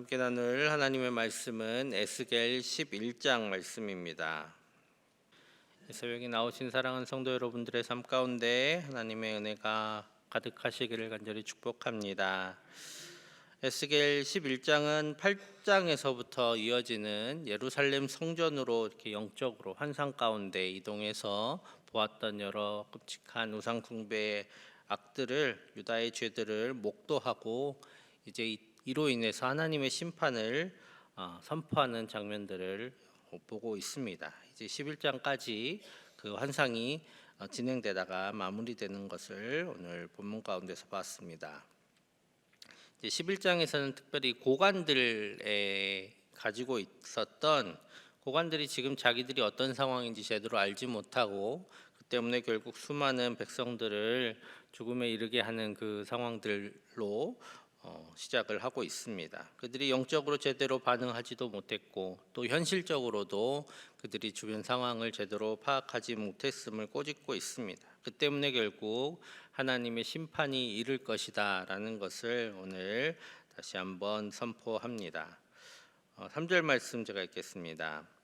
함께 나눌 하나님의 말씀은 에스겔 11장 말씀입니다. 새벽에 나오신 사랑하는 성도 여러분들의 삶 가운데 하나님의 은혜가 가득하시기를 간절히 축복합니다. 에스겔 11장은 8장에서부터 이어지는 예루살렘 성전으로 이렇게 영적으로 환상 가운데 이동해서 보았던 여러 끔찍한 우상 숭배의 악들을 유다의 죄들을 목도하고 이제 이- 이로 인해서 하나님의 심판을 어, 선포하는 장면들을 보고 있습니다. 이제 11장까지 그 환상이 어, 진행되다가 마무리되는 것을 오늘 본문 가운데서 봤습니다. 이제 11장에서는 특별히 고관들에 가지고 있었던 고관들이 지금 자기들이 어떤 상황인지 제대로 알지 못하고 그 때문에 결국 수많은 백성들을 죽음에 이르게 하는 그 상황들로 어, 시작을 하고 있습니다. 그들이 영적으로 제대로 반응하지도 못했고 또 현실적으로도 그들이 주변 상황을 제대로 파악하지 못했음을 꼬집고 있습니다. 그 때문에 결국 하나님의 심판이 이를 것이다라는 것을 오늘 다시 한번 선포합니다. 어, 3절 말씀 제가 읽겠습니다.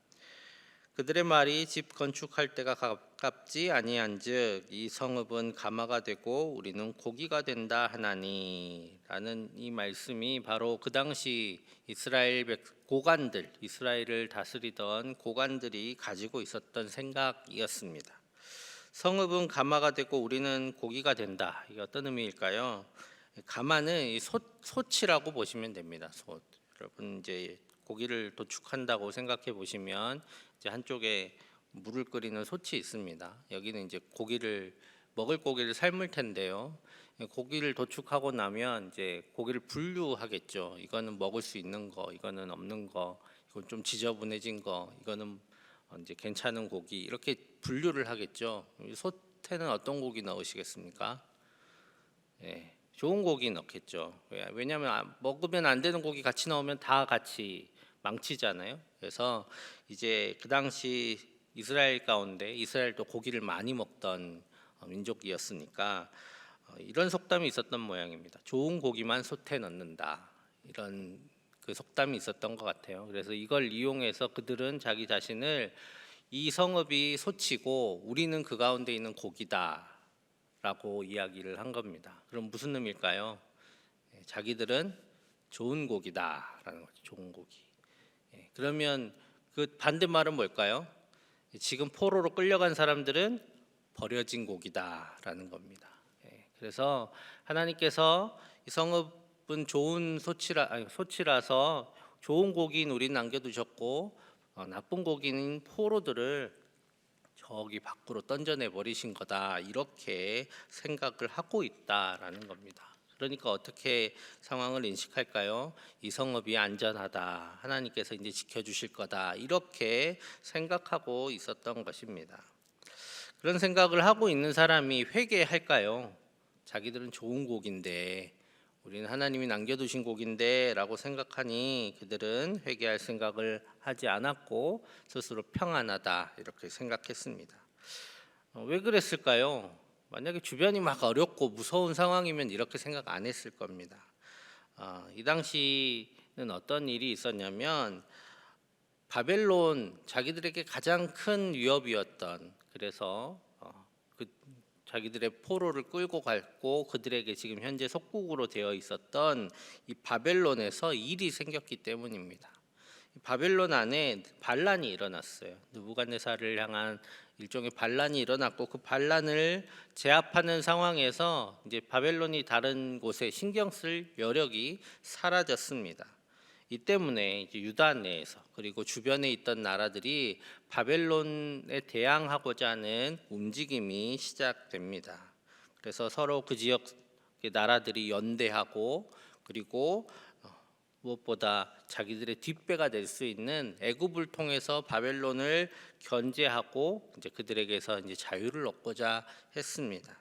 그들의 말이 집 건축할 때가 가깝지 아니한즉 이 성읍은 가마가 되고 우리는 고기가 된다 하나니라는 이 말씀이 바로 그 당시 이스라엘 백- 고관들 이스라엘을 다스리던 고관들이 가지고 있었던 생각이었습니다. 성읍은 가마가 되고 우리는 고기가 된다. 이게 어떤 의미일까요? 가마는 이 소, 소치라고 보시면 됩니다. 소. 여러분 이제 고기를 도축한다고 생각해 보시면 이제 한쪽에 물을 끓이는 솥이 있습니다. 여기는 이제 고기를 먹을 고기를 삶을 텐데요. 고기를 도축하고 나면 이제 고기를 분류하겠죠. 이거는 먹을 수 있는 거, 이거는 없는 거, 이건 좀 지저분해진 거, 이거는 어, 이제 괜찮은 고기 이렇게 분류를 하겠죠. 이 솥에는 어떤 고기 넣으시겠습니까? 예, 좋은 고기 넣겠죠. 왜- 왜냐하면 아- 먹으면 안 되는 고기 같이 넣으면 다 같이 망치잖아요. 그래서 이제 그 당시 이스라엘 가운데 이스라엘도 고기를 많이 먹던 어, 민족이었으니까 어, 이런 속담이 있었던 모양입니다. 좋은 고기만 솥에 넣는다. 이런 그 속담이 있었던 것 같아요. 그래서 이걸 이용해서 그들은 자기 자신을 이 성읍이 솥이고 우리는 그 가운데 있는 고기다라고 이야기를 한 겁니다. 그럼 무슨 의미일까요? 예, 자기들은 좋은 고기다라는 거죠. 좋은 고기. 예, 그러면 그 반대말은 뭘까요? 지금 포로로 끌려간 사람들은 버려진 고기다라는 겁니다. 예, 그래서 하나님께서 이 성읍은 좋은 소치라 아니, 소치라서 좋은 고기인 우리 남겨두셨고 어, 나쁜 고기인 포로들을 저기 밖으로 던져내 버리신 거다 이렇게 생각을 하고 있다라는 겁니다. 그러니까 어떻게 상황을 인식할까요? 이 성읍이 안전하다. 하나님께서 이제 지켜주실 거다. 이렇게 생각하고 있었던 것입니다. 그런 생각을 하고 있는 사람이 회개할까요? 자기들은 좋은 곡인데 우리는 하나님이 남겨두신 곡인데라고 생각하니 그들은 회개할 생각을 하지 않았고 스스로 평안하다 이렇게 생각했습니다. 어, 왜 그랬을까요? 만약에 주변이 막 어렵고 무서운 상황이면 이렇게 생각 안 했을 겁니다. 어, 이 당시는 어떤 일이 있었냐면 바벨론 자기들에게 가장 큰 위협이었던 그래서 어, 그 자기들의 포로를 끌고 갔고 그들에게 지금 현재 속국으로 되어 있었던 이 바벨론에서 일이 생겼기 때문입니다. 이 바벨론 안에 반란이 일어났어요. 느부갓네살을 향한 일종의 반란이 일어났고 그 반란을 제압하는 상황에서 이제 바벨론이 다른 곳에 신경 쓸 여력이 사라졌습니다. 이 때문에 이제 유다 내에서 그리고 주변에 있던 나라들이 바벨론에 대항하고자 하는 움직임이 시작됩니다. 그래서 서로 그 지역 나라들이 연대하고 그리고 어, 무엇보다 자기들의 뒷배가 될 수 있는 애굽을 통해서 바벨론을 견제하고 이제 그들에게서 이제 자유를 얻고자 했습니다.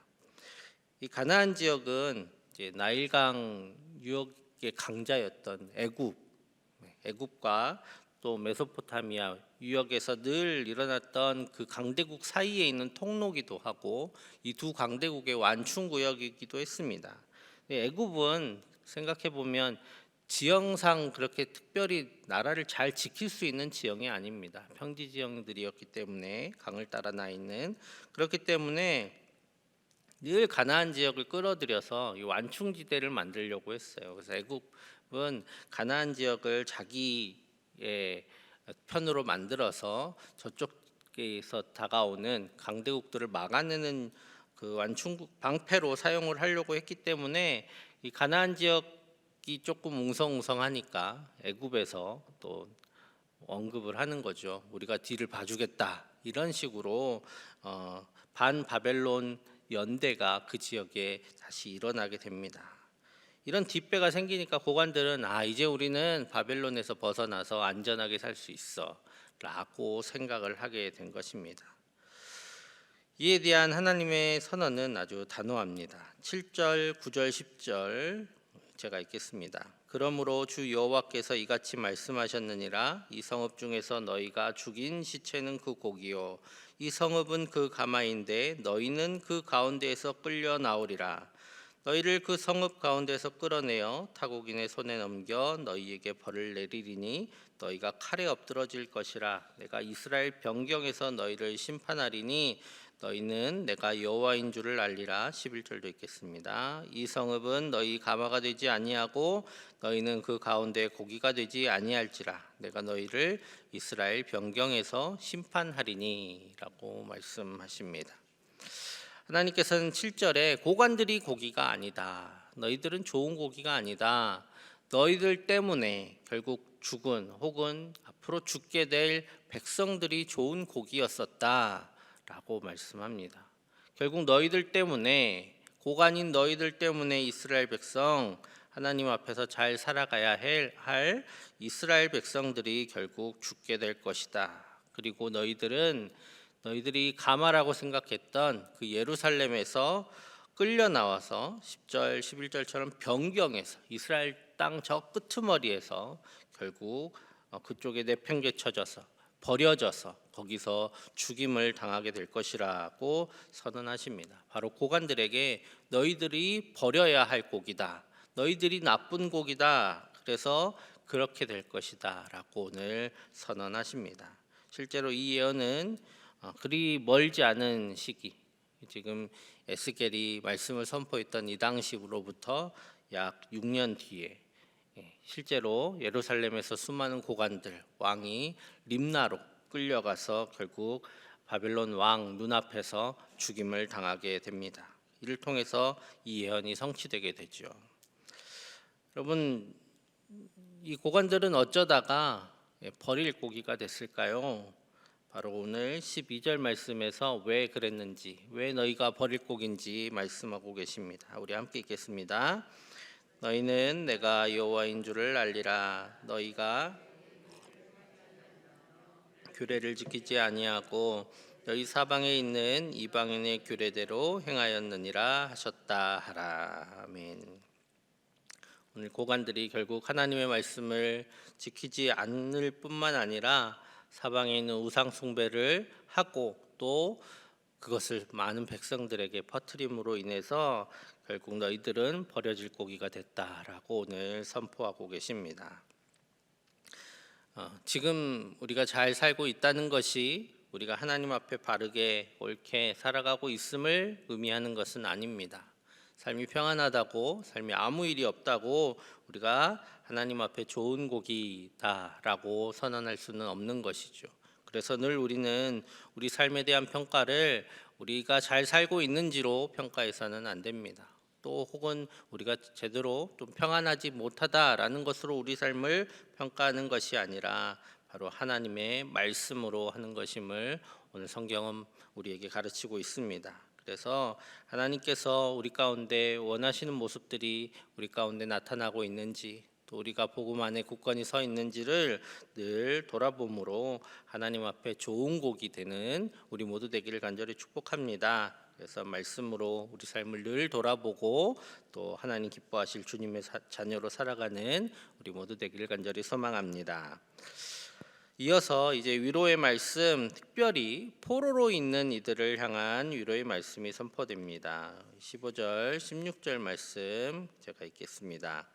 이 가나안 지역은 이제 나일강 유역의 강자였던 애굽, 애굽과 또 메소포타미아 유역에서 늘 일어났던 그 강대국 사이에 있는 통로기도 하고 이 두 강대국의 완충 구역이기도 했습니다. 애굽은 생각해 보면 지형상 그렇게 특별히 나라를 잘 지킬 수 있는 지형이 아닙니다. 평지 지형들이었기 때문에 강을 따라 나 있는 그렇기 때문에 늘 가나안 지역을 끌어들여서 이 완충지대를 만들려고 했어요. 그래서 애굽은 가나안 지역을 자기의 편으로 만들어서 저쪽에서 다가오는 강대국들을 막아내는 그 완충 방패로 사용을 하려고 했기 때문에 이 가나안 지역 이 조금 웅성웅성하니까 애굽에서 또 언급을 하는 거죠. 우리가 뒤를 봐주겠다 이런 식으로 어, 반 바벨론 연대가 그 지역에 다시 일어나게 됩니다. 이런 뒷배가 생기니까 고관들은 아 이제 우리는 바벨론에서 벗어나서 안전하게 살 수 있어라고 생각을 하게 된 것입니다. 이에 대한 하나님의 선언은 아주 단호합니다. 7절, 9절, 10절 제가 읽겠습니다. 그러므로 주 여호와께서 이같이 말씀하셨느니라. 이 성읍 중에서 너희가 죽인 시체는 그 고기요. 이 성읍은 그 가마인데 너희는 그 가운데에서 끌려 나오리라. 너희를 그 성읍 가운데서 끌어내어 타국인의 손에 넘겨 너희에게 벌을 내리리니 너희가 칼에 엎드러질 것이라. 내가 이스라엘 변경에서 너희를 심판하리니 너희는 내가 여호와인 줄을 알리라 11절도 읽겠습니다. 이 성읍은 너희 가마가 되지 아니하고 너희는 그 가운데 고기가 되지 아니할지라 내가 너희를 이스라엘 변경에서 심판하리니라고 말씀하십니다. 하나님께서는 7절에 고관들이 고기가 아니다. 너희들은 좋은 고기가 아니다. 너희들 때문에 결국 죽은 혹은 앞으로 죽게 될 백성들이 좋은 고기였었다. 라고 말씀합니다. 결국 너희들 때문에 고관인 너희들 때문에 이스라엘 백성 하나님 앞에서 잘 살아가야 할 이스라엘 백성들이 결국 죽게 될 것이다. 그리고 너희들은 너희들이 가마라고 생각했던 그 예루살렘에서 끌려 나와서 10절 11절처럼 변경해서 이스라엘 땅 저 끄트머리에서 결국 어, 그쪽에 내팽개쳐져서 버려져서 거기서 죽임을 당하게 될 것이라고 선언하십니다. 바로 고관들에게 너희들이 버려야 할 곡이다. 너희들이 나쁜 곡이다. 그래서 그렇게 될 것이다라고 오늘 선언하십니다. 실제로 이 예언은 어, 그리 멀지 않은 시기 지금 에스겔이 말씀을 선포했던 이 당시로부터 약 6년 뒤에 예, 실제로 예루살렘에서 수많은 고관들 왕이 림나로 끌려가서 결국 바벨론 왕 눈앞에서 죽임을 당하게 됩니다. 이를 통해서 이 예언이 성취되게 되죠. 여러분 이 고관들은 어쩌다가 예, 버릴 고기가 됐을까요? 바로 오늘 12절 말씀에서 왜 그랬는지, 왜 너희가 버릴 곡인지 말씀하고 계십니다. 우리 함께 읽겠습니다. 너희는 내가 여호와인 줄을 알리라. 너희가 규례를 지키지 아니하고 너희 사방에 있는 이방인의 규례대로 행하였느니라 하셨다 하라. 아멘. 오늘 고관들이 결국 하나님의 말씀을 지키지 않을 뿐만 아니라 사방에 있는 우상 숭배를 하고 또 그것을 많은 백성들에게 퍼뜨림으로 인해서 결국 너희들은 버려질 고기가 됐다라고 오늘 선포하고 계십니다. 어, 지금 우리가 잘 살고 있다는 것이 우리가 하나님 앞에 바르게 옳게 살아가고 있음을 의미하는 것은 아닙니다. 삶이 평안하다고 삶이 아무 일이 없다고 우리가 하나님 앞에 좋은 곡이다라고 선언할 수는 없는 것이죠. 그래서 늘 우리는 우리 삶에 대한 평가를 우리가 잘 살고 있는지로 평가해서는 안 됩니다. 또 혹은 우리가 제대로 좀 평안하지 못하다라는 것으로 우리 삶을 평가하는 것이 아니라 바로 하나님의 말씀으로 하는 것임을 오늘 성경은 우리에게 가르치고 있습니다. 그래서 하나님께서 우리 가운데 원하시는 모습들이 우리 가운데 나타나고 있는지 또 우리가 복음 안에 굳건히 서 있는지를 늘 돌아봄으로 하나님 앞에 좋은 곡이 되는 우리 모두 되기를 간절히 축복합니다. 그래서 말씀으로 우리 삶을 늘 돌아보고 또 하나님 기뻐하실 주님의 사, 자녀로 살아가는 우리 모두 되기를 간절히 소망합니다. 이어서 이제 위로의 말씀, 특별히 포로로 있는 이들을 향한 위로의 말씀이 선포됩니다. 15절, 16절 말씀 제가 읽겠습니다.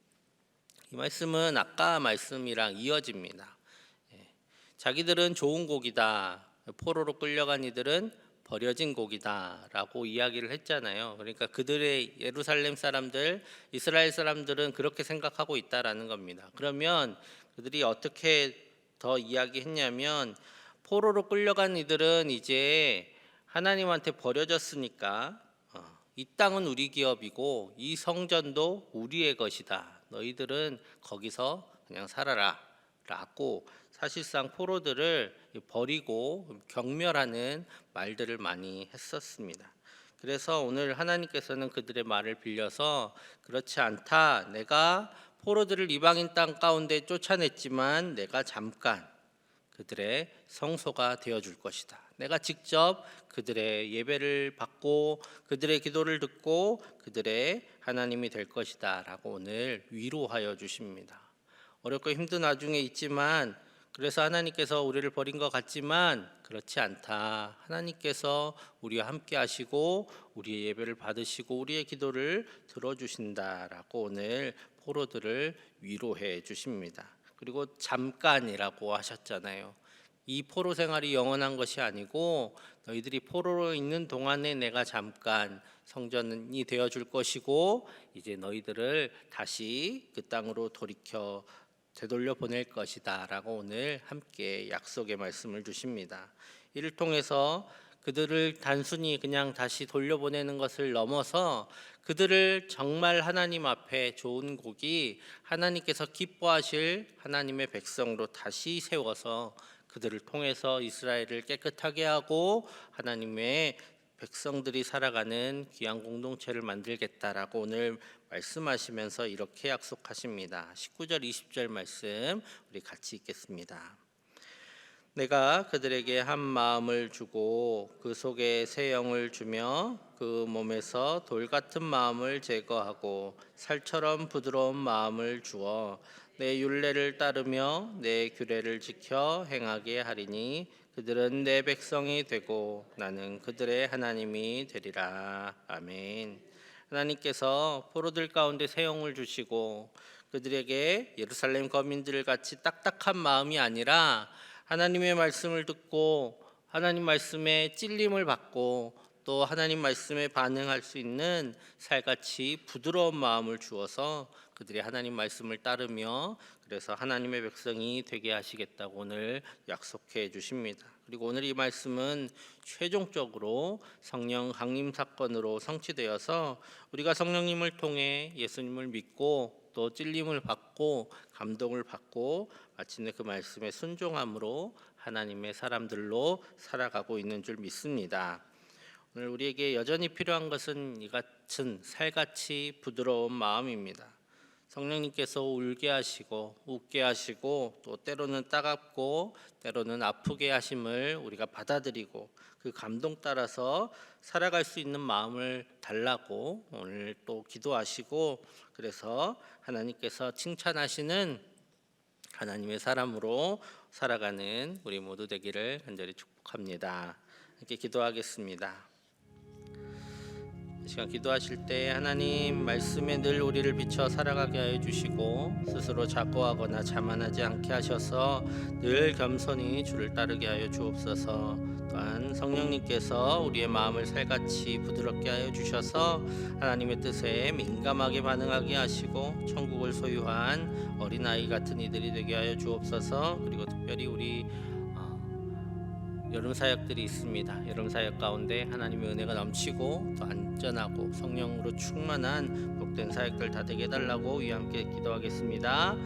이 말씀은 아까 말씀이랑 이어집니다. 예. 자기들은 좋은 곡이다. 포로로 끌려간 이들은 버려진 곡이다라고 이야기를 했잖아요. 그러니까 그들의 예루살렘 사람들, 이스라엘 사람들은 그렇게 생각하고 있다라는 겁니다. 그러면 그들이 어떻게 더 이야기했냐면 포로로 끌려간 이들은 이제 하나님한테 버려졌으니까 어, 이 땅은 우리 기업이고 이 성전도 우리의 것이다. 너희들은 거기서 그냥 살아라. 라고 사실상 포로들을 버리고 경멸하는 말들을 많이 했었습니다. 그래서 오늘 하나님께서는 그들의 말을 빌려서 그렇지 않다. 내가 포로들을 이방인 땅 가운데 쫓아냈지만 내가 잠깐 그들의 성소가 되어 줄 것이다. 내가 직접 그들의 예배를 받고 그들의 기도를 듣고 그들의 하나님이 될 것이다라고 오늘 위로하여 주십니다. 어렵고 힘든 와중에 있지만 그래서 하나님께서 우리를 버린 것 같지만 그렇지 않다. 하나님께서 우리와 함께 하시고 우리의 예배를 받으시고 우리의 기도를 들어주신다라고 오늘 포로들을 위로해 주십니다. 그리고 잠깐이라고 하셨잖아요. 이 포로 생활이 영원한 것이 아니고 너희들이 포로로 있는 동안에 내가 잠깐 성전이 되어 줄 것이고 이제 너희들을 다시 그 땅으로 돌이켜 되돌려 보낼 것이다라고 오늘 함께 약속의 말씀을 주십니다. 이를 통해서 그들을 단순히 그냥 다시 돌려보내는 것을 넘어서 그들을 정말 하나님 앞에 좋은 곡이 하나님께서 기뻐하실 하나님의 백성으로 다시 세워서 그들을 통해서 이스라엘을 깨끗하게 하고 하나님의 백성들이 살아가는 귀한 공동체를 만들겠다라고 오늘 말씀하시면서 이렇게 약속하십니다. 19절 20절 말씀 우리 같이 읽겠습니다. 내가 그들에게 한 마음을 주고 그 속에 새 영을 주며 그 몸에서 돌 같은 마음을 제거하고 살처럼 부드러운 마음을 주어 내 율례를 따르며 내 규례를 지켜 행하게 하리니 그들은 내 백성이 되고 나는 그들의 하나님이 되리라. 아멘. 하나님께서 포로들 가운데 새 영을 주시고 그들에게 예루살렘 거민들 같이 딱딱한 마음이 아니라 하나님의 말씀을 듣고 하나님 말씀에 찔림을 받고 또 하나님 말씀에 반응할 수 있는 살같이 부드러운 마음을 주어서 그들이 하나님 말씀을 따르며 그래서 하나님의 백성이 되게 하시겠다고 오늘 약속해 주십니다. 그리고 오늘 이 말씀은 최종적으로 성령 강림 사건으로 성취되어서 우리가 성령님을 통해 예수님을 믿고 또 찔림을 받고 감동을 받고 마침내 그 말씀에 순종함으로 하나님의 사람들로 살아가고 있는 줄 믿습니다. 오늘 우리에게 여전히 필요한 것은 이 같은 살같이 부드러운 마음입니다. 성령님께서 울게 하시고 웃게 하시고 또 때로는 따갑고 때로는 아프게 하심을 우리가 받아들이고 그 감동 따라서 살아갈 수 있는 마음을 달라고 오늘 또 기도하시고 그래서 하나님께서 칭찬하시는 하나님의 사람으로 살아가는 우리 모두 되기를 간절히 축복합니다. 함께 기도하겠습니다. 이 시간 기도하실 때 하나님 말씀에 늘 우리를 비춰 살아가게 하여 주시고 스스로 자고하거나 자만하지 않게 하셔서 늘 겸손히 주를 따르게 하여 주옵소서. 또한 성령님께서 우리의 마음을 살같이 부드럽게 하여 주셔서 하나님의 뜻에 민감하게 반응하게 하시고 천국을 소유한 어린아이 같은 이들이 되게 하여 주옵소서. 그리고 특별히 우리 어, 여름 사역들이 있습니다. 여름 사역 가운데 하나님의 은혜가 넘치고 또 안전하고 성령으로 충만한 복된 사역들 다 되게 해달라고 위 함께 기도하겠습니다.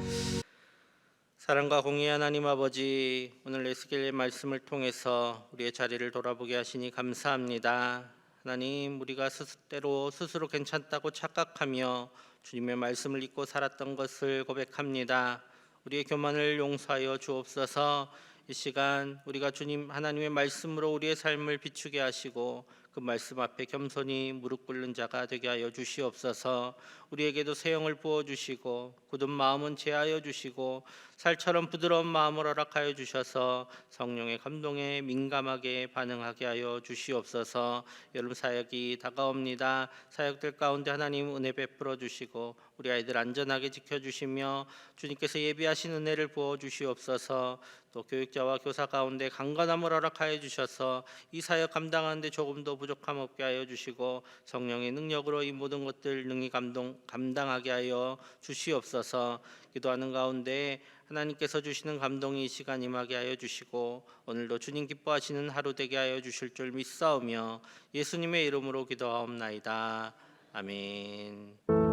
사랑과 공의 하나님 아버지 오늘 에스겔의 말씀을 통해서 우리의 자리를 돌아보게 하시니 감사합니다. 하나님 우리가 스스로 스스로 괜찮다고 착각하며 주님의 말씀을 잊고 살았던 것을 고백합니다. 우리의 교만을 용서하여 주옵소서. 이 시간 우리가 주님 하나님의 말씀으로 우리의 삶을 비추게 하시고 그 말씀 앞에 겸손히 무릎 꿇는 자가 되게 하여 주시옵소서. 우리에게도 새 영을 부어 주시고 굳은 마음은 제하여 주시고 살처럼 부드러운 마음을 허락하여 주셔서 성령의 감동에 민감하게 반응하게 하여 주시옵소서. 여러분 사역이 다가옵니다. 사역들 가운데 하나님 은혜 베풀어 주시고 우리 아이들 안전하게 지켜 주시며 주님께서 예비하신 은혜를 부어 주시옵소서. 또 교육자와 교사 가운데 강건함을 허락하여 주셔서 이 사역 감당하는데 조금도 부족함 없게 하여 주시고 성령의 능력으로 이 모든 것들 능히 감동 감당하게 하여 주시옵소서. 기도하는 가운데 하나님께서 주시는 감동이 이 시간 임하게 하여 주시고 오늘도 주님 기뻐하시는 하루 되게 하여 주실 줄 믿사오며 예수님의 이름으로 기도하옵나이다. 아멘.